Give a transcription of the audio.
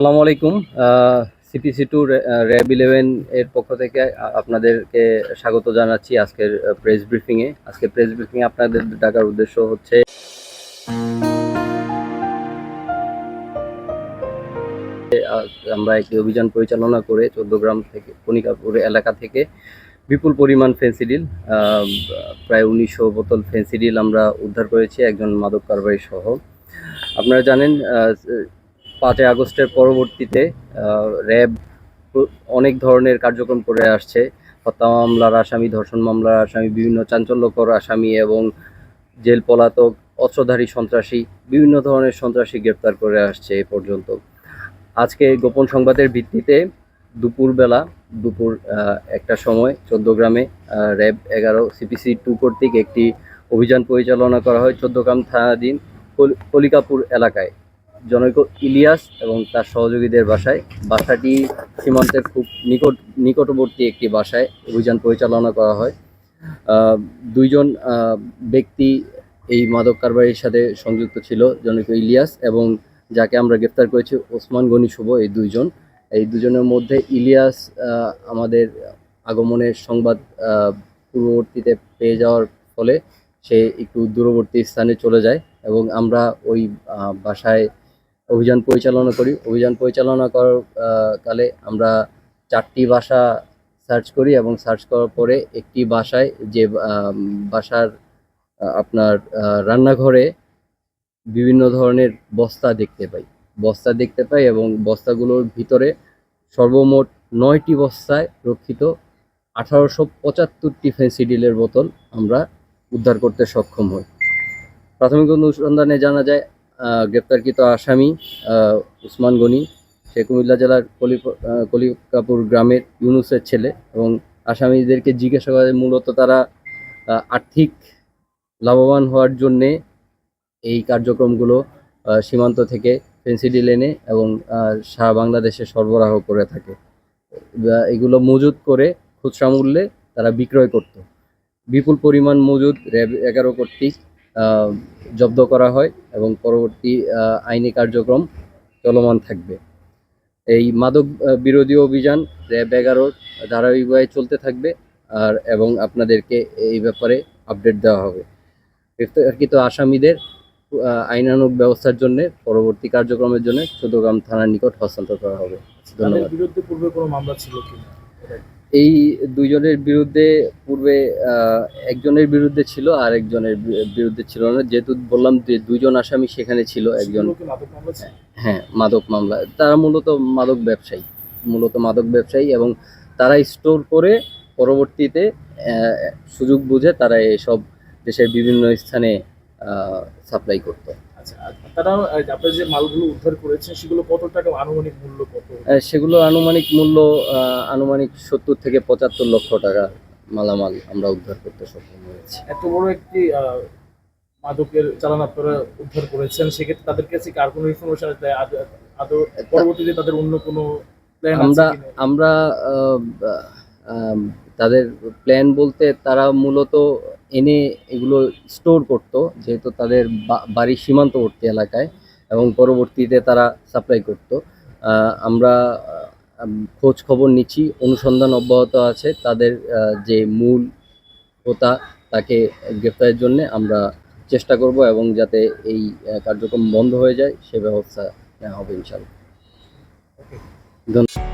আসসালামু আলাইকুম। CPC two RAB eleven এর পক্ষ থেকে আপনাদেরকে স্বাগত জানাচ্ছি আজকের প্রেস ব্রিফিংয়ে আজকে প্রেস ব্রিফিংয়ে আপনাদের ডাকার উদ্দেশ্য হচ্ছে আমরা একটি অভিযান পরিচালনা করে চোদ্দ গ্রাম থেকে কনিকাপুর এলাকা থেকে বিপুল পরিমাণ ফেন্সিডিল প্রায় উনিশশো বোতল ফেন্সিডিল আমরা উদ্ধার করেছি একজন মাদক কারবারি সহ। আপনারা জানেন পাঁচই আগস্টের পরবর্তীতে র্যাব অনেক ধরনের কার্যক্রম করে আসছে। হত্যা মামলার আসামি ধর্ষণ মামলার আসামি বিভিন্ন চাঞ্চল্যকর আসামি এবং জেল পলাতক অস্ত্রধারী সন্ত্রাসী বিভিন্ন ধরনের সন্ত্রাসী গ্রেপ্তার করে আসছে এ পর্যন্ত। আজকে গোপন সংবাদের ভিত্তিতে দুপুরবেলা দুপুর একটা সময় চোদ্দগ্রামে আহ, র্যাব এগারো সিপিসি টু কর্তৃক একটি অভিযান পরিচালনা করা হয় চোদ্দগ্রাম থানাধীন কল- কলিকাপুর এলাকায়। জনৈক ইলিয়াস এবং তার সহযোগীদের বাসায়। বাসাটি সীমান্তের খুব নিকট, নিকটবর্তী একটি বাসায় অভিযান পরিচালনা করা হয়। দুইজন ব্যক্তি এই মাদক কারবারির সাথে সংযুক্ত ছিল, জনৈক ইলিয়াস এবং যাকে আমরা গ্রেপ্তার করেছি ওসমান গনি শুভ, এই দুইজন। এই দুজনের মধ্যে ইলিয়াস আমাদের আগমনের সংবাদ পূর্ববর্তীতে পেয়ে যাওয়ার ফলে সে একটু দূরবর্তী স্থানে চলে যায় এবং আমরা ওই বাসায় অভিযান পরিচালনা করি। অভিযান পরিচালনা করার কালে আমরা চারটি বাসা সার্চ করি এবং সার্চ করার পরে একটি বাসায় যে বাসার আপনার রান্নাঘরে বিভিন্ন ধরনের বস্তা দেখতে পাই। বস্তা দেখতে পাই এবং বস্তাগুলোর ভিতরে সর্বমোট নয়টি বস্তায় রক্ষিত আঠারোশো পঁচাত্তরটি ফেন্সিডিলের বোতল আমরা উদ্ধার করতে সক্ষম হই। প্রাথমিক অনুসন্ধানে জানা যায় গ্রেপ্তারকৃত আসামি উসমান গনি। সে কুমিল্লা জেলার কলি কলিকাপুর গ্রামের ইউনুসের ছেলে এবং আসামিদেরকে জিজ্ঞাসা করে মূলত তারা আর্থিক লাভবান হওয়ার জন্যে এই কার্যক্রমগুলো সীমান্ত থেকে ফেন্সিডিল এনে এবং সারা বাংলাদেশে সরবরাহ করে থাকে। এগুলো মজুত করে খুচরা মূল্যে তারা বিক্রয় করত। বিপুল পরিমাণ মজুদ র্যাব এগারো কর্তৃক জব্দ করা হয় এবং পরবর্তী আইনি কার্যক্রম চলমান থাকবে। এই মাদক বিরোধী অভিযান র্যাব এগারোর ধারাবাহিকভাবে চলতে থাকবে আর এবং আপনাদেরকে এই ব্যাপারে আপডেট দেওয়া হবে। গ্রেফতারকৃত আসামিদের আহ, আইনানুগ ব্যবস্থার জন্য পরবর্তী কার্যক্রমের জন্য চৌদ্দগ্রাম থানার নিকট হস্তান্তর করা হবে। ধন্যবাদ। বিরুদ্ধে পূর্বে কোনো মামলা ছিল কিনা এই দুইজনের বিরুদ্ধে পূর্বে একজনের বিরুদ্ধে ছিল আর একজনের বিরুদ্ধে ছিল না। যেহেতু বললাম যে দুইজন আসামি সেখানে ছিল একজন। ছিল? হ্যাঁ মাদক মামলা। তারা মূলত মাদক ব্যবসায়ী মূলত মাদক ব্যবসায়ী এবং তারা স্টোর করে পরবর্তীতে সুযোগ বুঝে তারা এসব দেশের বিভিন্ন স্থানে সাপ্লাই করতো। আচ্ছা আর তারা আহ, আপনারা যে মালগুলো উদ্ধার করেছেন সেগুলো কত টাকা আনুমানিক মূল্য কত? সেগুলো আনুমানিক মূল্য আনুমানিক সত্তর থেকে পঁচাত্তর লক্ষ টাকা মালামাল আমরা উদ্ধার করতে সক্ষম হয়েছি। এত বড় একটি মাদকের চালান আপনারা উদ্ধার করেছেন সেক্ষেত্রে তাদের কাছে কি আর কোনো ইনফরমেশন আছে? আদৌ পরবর্তীতে তাদের অন্য কোনো প্ল্যান আমরা আমরা তাদের প্ল্যান বলতে তারা মূলত এনে এগুলো স্টোর করত যেহেতু তাদের বা- বাড়ির সীমান্তবর্তী এলাকায় এবং পরবর্তীতে তারা সাপ্লাই করত। আমরা খোঁজ খবর নিচ্ছি অনুসন্ধান অব্যাহত আছে তাদের যে মূল হোতা তাকে গ্রেফতারের জন্য আমরা চেষ্টা করব এবং যাতে এই কার্যক্রম বন্ধ হয়ে যায় সে ব্যবস্থা নেওয়া হবে ইনশাল্লাহ ধন্যবাদ।